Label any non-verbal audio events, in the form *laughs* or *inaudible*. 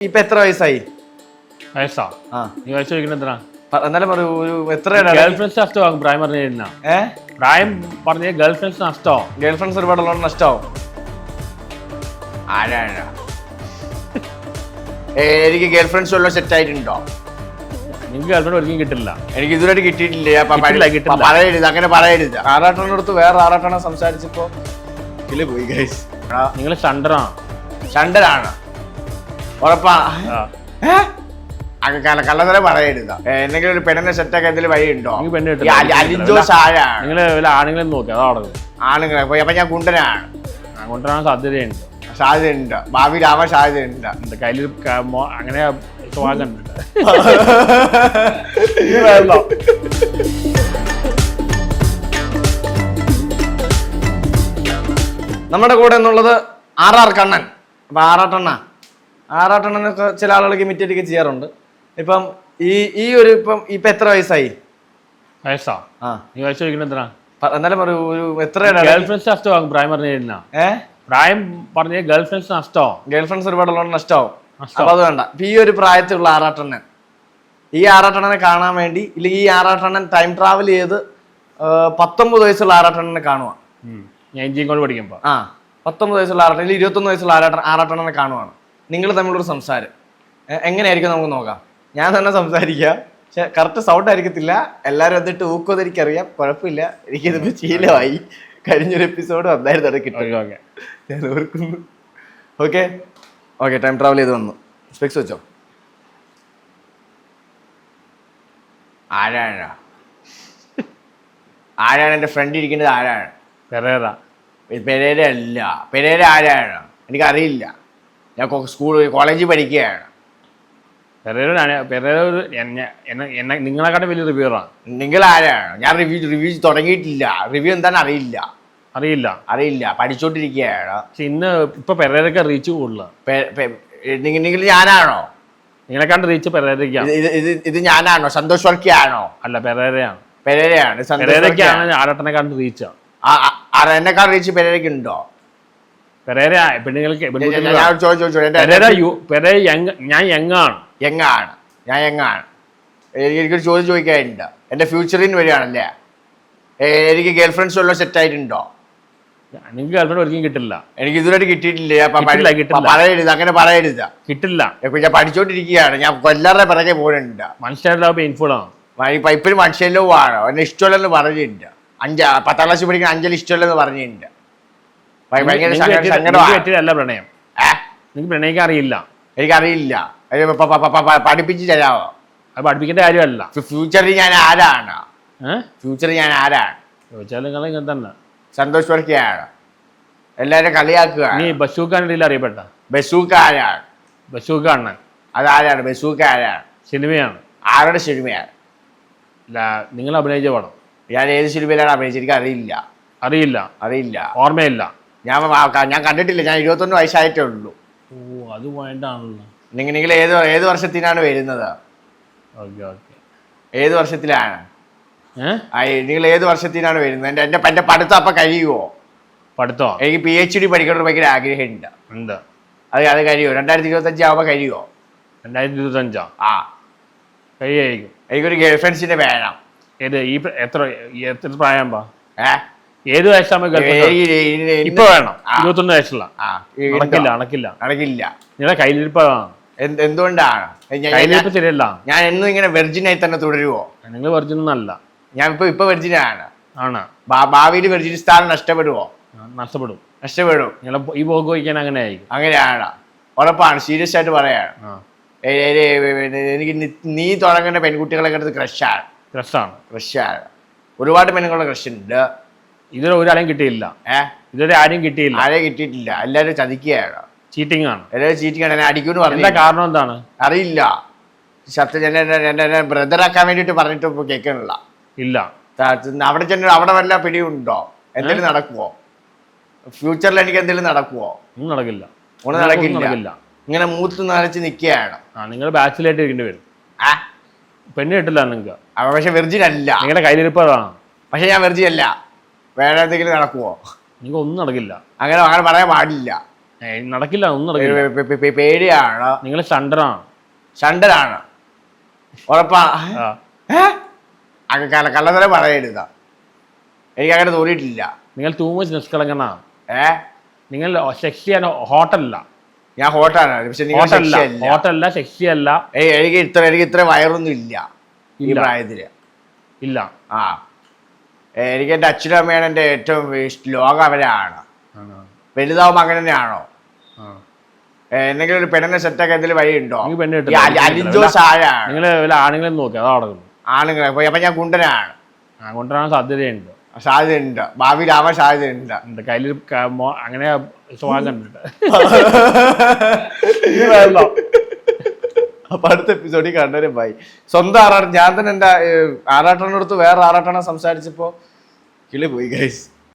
ഇപ്പൊ എത്ര വയസ്സായി? വയസ്സാ? ആ. നീ വയസ്സ് ചോദിക്കുന്നത് എന്തിനാ? പ- എന്നാലും പറയൂ ഒരു എത്ര ഗേൾ ഫ്രണ്ട്സ് നഷ്ടമാകും പ്രായം പറഞ്ഞു കഴിഞ്ഞാൽ ഏ? പ്രായം പറഞ്ഞ ഗേൾ ഫ്രണ്ട്സ് നഷ്ടമാവും ഗേൾ ഫ്രണ്ട്സ് നഷ്ടാവും ആരാണ് ഏ, എനിക്ക് ഗേൾ ഫ്രണ്ട്സ് ഉള്ള സെറ്റ് ആയിട്ടുണ്ടോ? നിങ്ങൾക്ക് ഗേൾ ഫ്രണ്ട് ഒരിക്കലും കിട്ടില്ല. എനിക്ക് ഇതുവരെ കിട്ടിയിട്ടില്ല? ഞാൻ പ- കിട്ടില്ല, പ- പറയരുത് അങ്ങനെ പറയരുത്. ആറാട്ടണ അടുത്ത് വേറെ ആറാട്ടണ സംസാരിച്ചപ്പോ കിളി പോയി ഗൈസ് നിങ്ങൾ ഷണ്ടറാണ് ചണ്ടനാണ് ഉറപ്പാ. കള്ളത്തരം പറയരുത്. എന്തെങ്കിലും ഒരു പെണ്ണിനെ സെറ്റാക്കാൻ എന്തെങ്കിലും വഴി ഉണ്ടോ. അലിജോ സാരാണ് നിങ്ങൾ വല്ല ആണുങ്ങളെ നോക്കി അതാ ആണുങ്ങളെ അപ്പൊ അപ്പൊ ഞാൻ കുണ്ടനാണ് കുണ്ടനാണ് സാധ്യതയുണ്ട്. സാധ്യതയുണ്ട്. ഭാവിയിൽ ആവാൻ സാധ്യതയുണ്ട്. കയ്യിൽ അങ്ങനെ കണ്ടിട്ട്. *laughs* നമ്മുടെ കൂടെ എന്നുള്ളത് ആർ ആർ കണ്ണൻ. അപ്പൊ ആറാട്ടെണ്ണ ആറാട്ടെണ്ണനൊക്കെ ചില ആളുകൾക്ക് ഇമിറ്റേറ്റ് ചെയ്യാറുണ്ട്. ഇപ്പം ഈ ഈ ഒരു ഇപ്പം ഇപ്പൊ എത്ര വയസ്സായി? വയസ്സാ? ആ. നീ വയസ്സ് ചോദിക്കുന്നത് എന്തിനാ? എന്നാലും പറയൂ ഒരു എത്ര ഗേൾ ഫ്രണ്ട്സ് നഷ്ടമാകും പ്രായം പറഞ്ഞു കഴിഞ്ഞാൽ ഏ? പ്രായം പറഞ്ഞ ഗേൾ ഫ്രണ്ട്സ് നഷ്ടമാവും ഗേൾ ഫ്രണ്ട്സ് ഒരുപാട് ഉള്ളതുകൊണ്ട് നഷ്ടാവും നഷ്ടാവും. അപ്പൊ അത് വേണ്ട ഈ ഒരു പ്രായത്തിലുള്ള ആറാട്ടണ്ണൻ ഈ ആറാട്ടണ്ണനെ കാണാൻ വേണ്ടി ഇല്ലെങ്കിൽ ഈ ആറാട്ടണ്ണൻ ടൈം ട്രാവൽ ചെയ്ത് പത്തൊമ്പത് വയസ്സുള്ള ആറാട്ടണ്ണനെ കാണുക ഞാൻ കൊണ്ട് പഠിക്കുമ്പോൾ ആ പത്തൊമ്പത് വയസ്സുള്ള ആറാട്ടൻ ഇരുപത്തൊന്ന് വയസ്സുള്ള ആറാട്ട ആറാട്ടണ്ണനെ കാണുവാണ്. നിങ്ങൾ തമ്മിലൊരു സംസാരം. എങ്ങനെയായിരിക്കും നമുക്ക് നോക്കാം. ഞാൻ തന്നെ സംസാരിക്കുക പക്ഷെ കറക്റ്റ് സൗണ്ട് ആയിരിക്കത്തില്ല. എല്ലാവരും എന്നിട്ട് ഊക്കോന്ന് എനിക്കറിയാം കുഴപ്പമില്ല എനിക്കിതിപ്പോൾ ശീലമായി. കഴിഞ്ഞൊരു എപ്പിസോഡ് വന്നായിരുന്നു അത് കിട്ടും. Okay okay. ഞാൻ ഓർക്കുന്നു. ഓക്കെ? ഓക്കെ ടൈം ട്രാവൽ ചെയ്ത് വന്നു. സ്പെക്സ് വെച്ചോ? ആരാണ്? ആരാണ് എന്റെ ഫ്രണ്ട് ഇരിക്കുന്നത്? ആരാണ്? പെരേറ പെരേര. അല്ല പെരേര ആരാണ്? എനിക്കറിയില്ല. ഞാൻ സ്കൂൾ കോളേജിൽ പഠിക്കുകയാണ്. പെരേരോടാണ് പെരേരോ എന്നെ നിങ്ങളെക്കാട്ടും വലിയ റിവ്യൂറാണ് നിങ്ങൾ ആരാണ്? ഞാൻ റിവ്യൂ റിവ്യൂ തുടങ്ങിയിട്ടില്ല. റിവ്യൂ എന്താണെന്ന് അറിയില്ല. അറിയില്ല. അറിയില്ല. പഠിച്ചോണ്ടിരിക്കുകയാണ്. പക്ഷെ ഇന്ന് ഇപ്പൊ പെരേരൊക്കെ റീച്ച് കൂടുതലാണ് നിങ്ങൾ ഞാനാണോ? നിങ്ങളെക്കാണ്ട് റീച്ച് പെരേരയ്ക്കാണ് ഇത് ഇത് ഞാനാണോ? സന്തോഷ് വർക്കിയാണോ? അല്ല പെരേരയാണ്. പെരേരയാണ് പെരേരയ്ക്കാണ് ആരട്ടനെക്കാണ്ട് റീച്ചാണ് എന്നെക്കാൾ റീച്ച് പെരേരയ്ക്ക് ഉണ്ടോ പെരേര പെണ്ണുങ്ങൾക്ക് ഞാൻ ചോദ്യം ചോദിച്ചു പെരേര യു പെരേര യങ് ഞാൻ യങ്ങാണ്. യങ്ങാണ്. ഞാൻ എനിക്ക് എനിക്കൊരു ചോദ്യം ചോദിക്കാനുണ്ട്. എന്റെ ഫ്യൂച്ചറിന് വരികയാണല്ലേ? എനിക്ക് ഗേൾ ഫ്രണ്ട്സ് ഉള്ള സെറ്റ് ആയിട്ടുണ്ടോ? നിങ്ങൾക്ക് ഗേൾഫ്രണ്ട് ഒരിക്കലും കിട്ടില്ല. എനിക്ക് ഇതുവരെ കിട്ടിയിട്ടില്ല. കിട്ടില്ല, കിട്ടില്ല. പറയരുത് അങ്ങനെ പറയരുത്. കിട്ടില്ല. ഇപ്പൊ ഞാൻ പഠിച്ചോണ്ടിരിക്കുകയാണ്. ഞാൻ കൊല്ലാറുടെ പിറകെ പോകുന്നുണ്ട് മനുഷ്യരുടെ പെയിൻഫുൾ ആണ്. ഇപ്പൊ ഇപ്പോഴും മനുഷ്യല്ലോ ആണ് എന്നെ ഇഷ്ടമല്ലെന്ന് പറഞ്ഞിട്ടുണ്ട്. അഞ്ചാ പത്താം ക്ലാസ്സിൽ പഠിക്കുന്ന അഞ്ചൽ ഇഷ്ടമല്ലെന്ന് പറഞ്ഞിട്ടുണ്ട്. പറ്റിയതല്ല പ്രണയം. ഏ? നിങ്ങൾക്ക് പ്രണയിക്കാൻ അറിയില്ല. എനിക്കറിയില്ല. പഠിപ്പിച്ച് തരാമോ അത് പഠിപ്പിക്കേണ്ട കാര്യമല്ല. ഫ്യൂച്ചറിൽ ഞാൻ ആരാണ്? ഫ്യൂച്ചറിൽ ഞാൻ ആരാണ്? ചോദിച്ചാൽ നിങ്ങൾ ഇങ്ങനെ തന്നെ. സന്തോഷ് വർക്കിയാണ് എല്ലാവരും കളിയാക്കുക നീ അറിയപ്പെട്ട ബസൂക്ക ആരാണ് ബസൂക്ക അണ്ണൻ അതാരാണ്? ബസൂക്ക ആരാണ് സിനിമയാണ്. ആരുടെ സിനിമയാണ്? നിങ്ങൾ അഭിനയിച്ച പടം. ഞാൻ ഏത് സിനിമയിലാണ് അഭിനയിച്ചത് എനിക്ക് അറിയില്ല അറിയില്ല. അറിയില്ല. ഓർമ്മയില്ല. ഞാൻ ഞാൻ കണ്ടിട്ടില്ല. ഞാൻ ഇരുപത്തൊന്ന് വയസ്സായിട്ടേ ഉള്ളൂ. ഓ അത് പോയിട്ടാണല്ലോ നിങ്ങൾ നിങ്ങൾ ഏത് ഏത് വർഷത്തിനാണ് വരുന്നത്? Okay okay. ഏത് വർഷത്തിലാണ്? നിങ്ങൾ ഏത് വർഷത്തിനാണ് വരുന്നത്? എന്റെ എന്റെ എന്റെ പഠിത്തം അപ്പം കഴിയുമോ പഠിത്തോ? എനിക്ക് പി എച്ച് ഡി പഠിക്കണം ഭയങ്കര ആഗ്രഹമുണ്ട്. ഉണ്ട്. അത് അത് കഴിയുമോ രണ്ടായിരത്തി ഇരുപത്തഞ്ച് ആവുമ്പോൾ കഴിയുമോ രണ്ടായിരത്തി ഇരുപത്തഞ്ചോ ആ. കഴിയായിരിക്കും. എനിക്കൊരു ഗേൾ ഫ്രണ്ട്സിനെ വേണം. ഏത്? ഈ എത്ര എത്ര പ്രായം പാ ഏ? ഏത് വയസ്സാകുമ്പോൾ ഈ- ഇപ്പൊ വേണം. ഇരുപത്തൊന്ന് വയസ്സുള്ള. അണക്കില്ല അണക്കില്ല നടക്കില്ല നിങ്ങളെ കയ്യിലിരിപ്പാണ് എന്തുകൊണ്ടാണ് കയ്യിലിരിപ്പ് ശരിയല്ല. ഞാൻ എന്നും ഇങ്ങനെ വെർജിനായി തന്നെ തുടരുവോ? നിങ്ങൾ വെർജിനൊന്നല്ല ഞാൻ ഇപ്പൊ ഇപ്പൊ വെർജിനാണ്. ആണ്. ഭാവിയിൽ വെർജിൻ സ്ഥാനം നഷ്ടപ്പെടുമോ നഷ്ടപ്പെടും. നഷ്ടപ്പെടും. നിങ്ങളെ ഈ പോക്ക് വയ്ക്കാൻ അങ്ങനെ ആയിരിക്കും. അങ്ങനെയാണ്. ഉറപ്പാണ് സീരിയസ് ആയിട്ട് പറയാണ്. എനിക്ക് നി- നീ തുടങ്ങുന്ന പെൺകുട്ടികളെ കണ്ടത് ക്രഷാണ് ക്രഷാണ് ക്രഷാണ് ഒരുപാട് പെണ്ണുങ്ങളുടെ ക്രഷ് ഉണ്ട്. ഇതുവരെ ഒരാളെയും കിട്ടിയില്ല. ഏഹ് ഇതുവരെ ആരും കിട്ടിയില്ല. ആരെ കിട്ടിയിട്ടില്ല. എല്ലാവരും ചതിക്കുകയാണ് ചീറ്റിംഗ് ആണ് എല്ലാവരും ചീറ്റിക്കാണ് എന്നെ അടിക്കുമെന്ന് എന്താ പറഞ്ഞു കാരണം എന്താണ്? അറിയില്ല. സത്യം എന്നെ എന്നെ എന്നെ ബ്രദറാക്കാൻ വേണ്ടിയിട്ട് പറഞ്ഞിട്ട് ഇപ്പോൾ കേൾക്കണില്ല. ഇല്ല. ത- അവിടെ ചെന്ന് അവിടെ വല്ല പിടിയുണ്ടോ? എന്തെങ്കിലും നടക്കുവോ? ഫ്യൂച്ചറിൽ എനിക്ക് എന്തെങ്കിലും നടക്കുവോ? ഒന്നും നടക്കില്ല. ഒന്നും നടക്കില്ല. നടക്കില്ല. ഇങ്ങനെ മൂത്ത് നനച്ച് നിൽക്കുകയാണ് ആ നിങ്ങൾ ബാച്ചിലായിട്ട് ഇരിക്കേണ്ടി വരും. ആ? പെണ്ണ് കിട്ടില്ല നിങ്ങൾക്ക്. അവ പക്ഷെ വെർജിൻ അല്ല. നിങ്ങളുടെ കയ്യിലിരിപ്പ് അതാണ്. പക്ഷെ ഞാൻ വെർജിൻ അല്ല. വേറെ എന്തെങ്കിലും നടക്കുമോ എനിക്ക് ഒന്നും നടക്കില്ല. അങ്ങനെ അങ്ങനെ പറയാൻ പാടില്ല. ഏയ് നടക്കില്ല ഒന്നും നടക്കില്ല. പേ- പേ- പേ- പേടിയാണോ. നിങ്ങൾ ഷണ്ടറാണ് ഷണ്ടനാണ് ഉറപ്പാ. ആ. ഏ? അങ്ങ് കള്ള കള്ളത്തരം പറയരുത്. എനിക്ക് അങ്ങനെ തോന്നിയിട്ടില്ല. നിങ്ങൾ ടൂ മച്ച് നിഷ്കളങ്കനാണ് ഏ? നിങ്ങൾ സെക്സിയാണ് ഹോട്ടലല്ല. ഞാൻ ഹോട്ടാണ് പക്ഷെ നിങ്ങൾ ഹോട്ടലല്ല ശക്തിയല്ല. ഹോട്ടലല്ല സെക്സിയല്ല ഏയ് എനിക്ക് ഇത്ര എനിക്ക് ഇത്ര വയറൊന്നും ഇല്ല. ഈ ഇല്ല. പ്രായത്തിൽ. ഇല്ല. ആ. എനിക്ക് എന്റെ അച്ഛനും അമ്മയാണ് എന്റെ ഏറ്റവും ലോകം അവരാണ് വലുതാവുമ്പോ അങ്ങനെ തന്നെയാണോ എന്തെങ്കിലും ഒരു പെണ്ണിനെ സെറ്റാക്കാൻ എന്തെങ്കിലും വഴിയുണ്ടോ? ഉണ്ടോ വല്ല ആണുങ്ങളെ നോക്കി അതാ നടക്കുന്നു ആണുങ്ങളെ അപ്പൊ അപ്പൊ ഞാൻ കുണ്ടനാണ് കുണ്ടനാണ് സാധ്യതയുണ്ട്. സാധ്യതയുണ്ട്. ഭാവിയിലാവാൻ സാധ്യതയുണ്ട്. കയ്യിൽ അങ്ങനെ സ്വഭാവം *laughs* അപ്പൊ അടുത്ത എപ്പിസോഡിൽ കണ്ടുവരും ബൈ സ്വന്തം ആറാട്ടം ഞാൻ തന്നെ എന്റെ ആറാട്ടനടുത്ത് വേറെ ആറാട്ടണ സംസാരിച്ചപ്പോ കിളി പോയി ഗൈസ്